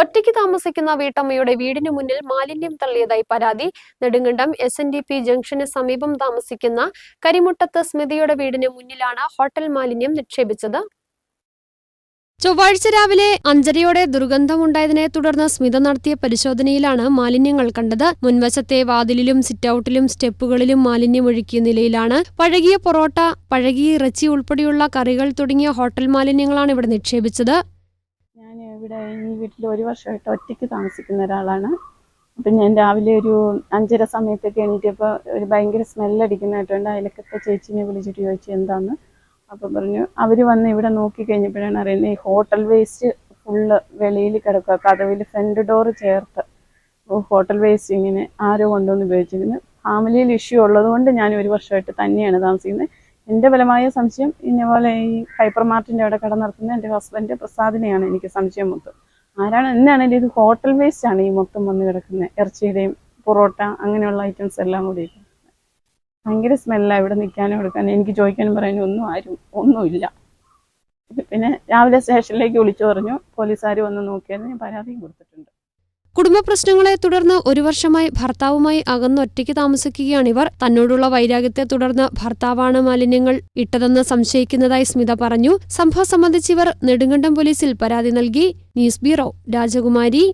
ഒറ്റയ്ക്ക് താമസിക്കുന്ന വീട്ടമ്മയുടെ വീടിന് മുന്നിൽ മാലിന്യം തള്ളിയതായി പരാതി. Nedumkandam S N D P junction സമീപം താമസിക്കുന്ന കരിമുട്ടത്ത് സ്മിതിയുടെ വീടിന് മുന്നിലാണ് ഹോട്ടൽ മാലിന്യം നിക്ഷേപിച്ചത്. ചൊവ്വാഴ്ച രാവിലെ അഞ്ചരയോടെ ദുർഗന്ധമുണ്ടായതിനെ തുടർന്ന് സ്മിത നടത്തിയ പരിശോധനയിലാണ് മാലിന്യങ്ങൾ കണ്ടത്. മുൻവശത്തെ വാതിലിലും സിറ്റൌട്ടിലും സ്റ്റെപ്പുകളിലും മാലിന്യം ഒഴുക്കിയ നിലയിലാണ് പഴകിയ പൊറോട്ട പഴകിയ ഇറച്ചി ഉൾപ്പെടെയുള്ള കറികൾ തുടങ്ങിയ ഹോട്ടൽ മാലിന്യങ്ങളാണ് ഇവിടെ നിക്ഷേപിച്ചത്. ഇവിടെ ഈ വീട്ടിൽ ഒരു വർഷമായിട്ട് ഒറ്റയ്ക്ക് താമസിക്കുന്ന ഒരാളാണ്. അപ്പം ഞാൻ രാവിലെ ഒരു അഞ്ചര സമയത്തൊക്കെ എണീറ്റപ്പോൾ ഒരു ഭയങ്കര സ്മെല്ലടിക്കുന്നതായിട്ടുണ്ട് അതിലൊക്കെ ചേച്ചിനെ വിളിച്ചിട്ട് ചോദിച്ചു എന്താന്ന്. അപ്പം പറഞ്ഞു അവർ വന്ന് ഇവിടെ നോക്കി കഴിഞ്ഞപ്പോഴാണ് അറിയുന്നത് ഈ ഹോട്ടൽ വേസ്റ്റ് ഫുള്ള് വെളിയിൽ കിടക്കുക കഥവിൽ ഫ്രണ്ട് ഡോർ ചേർത്ത്. ഹോട്ടൽ വേസ്റ്റ് ഇങ്ങനെ ആരോ കൊണ്ടുവന്ന് ഉപയോഗിച്ചിരുന്നു. ഫാമിലിയിൽ ഇഷ്യൂ ഉള്ളതുകൊണ്ട് ഞാൻ ഒരു വർഷമായിട്ട് തന്നെയാണ് താമസിക്കുന്നത്. എന്റെ ബലമായ സംശയം ഇന്നപോലെ ഈ ഹൈപ്പർ മാർട്ടിന്റെ അവിടെ കട നടത്തുന്ന എന്റെ ഹസ്ബൻഡ് പ്രസാദിനെയാണ് എനിക്ക് സംശയം മൊത്തം. ആരാണ്? എന്നാണെങ്കിലും ഇത് ഹോട്ടൽ വേസ്റ്റ് ആണ് ഈ മൊത്തം വന്ന് കിടക്കുന്നത്. ഇറച്ചിയുടെയും പൊറോട്ട അങ്ങനെയുള്ള ഐറ്റംസ് എല്ലാം കൂടി. ഭയങ്കര സ്മെല്ലാണ് ഇവിടെ നിൽക്കാനും എടുക്കാനും. എനിക്ക് ചോദിക്കാനും പറയാനും ഒന്നും ആരും ഒന്നുമില്ല. പിന്നെ രാവിലെ സ്റ്റേഷനിലേക്ക് വിളിച്ചു പറഞ്ഞു. പോലീസുകാർ വന്ന് നോക്കിയാൽ ഞാൻ പരാതിയും കൊടുത്തിട്ടുണ്ട്. കുടുംബ പ്രശ്നങ്ങളെ തുടർന്ന് ഒരു വർഷമായി ഭർത്താവുമായി അകന്നൊറ്റയ്ക്ക് താമസിക്കുകയാണിവർ തന്നോടുള്ള വൈരാഗ്യത്തെ തുടർന്ന് ഭർത്താവാണ് മാലിന്യങ്ങൾ ഇട്ടതെന്ന് സംശയിക്കുന്നതായി സ്മിത പറഞ്ഞു. സംഭവം സംബന്ധിച്ച് ഇവർ നെടുങ്കണ്ടം പോലീസിൽ പരാതി നൽകി. ന്യൂസ് ബ്യൂറോ രാജകുമാരി.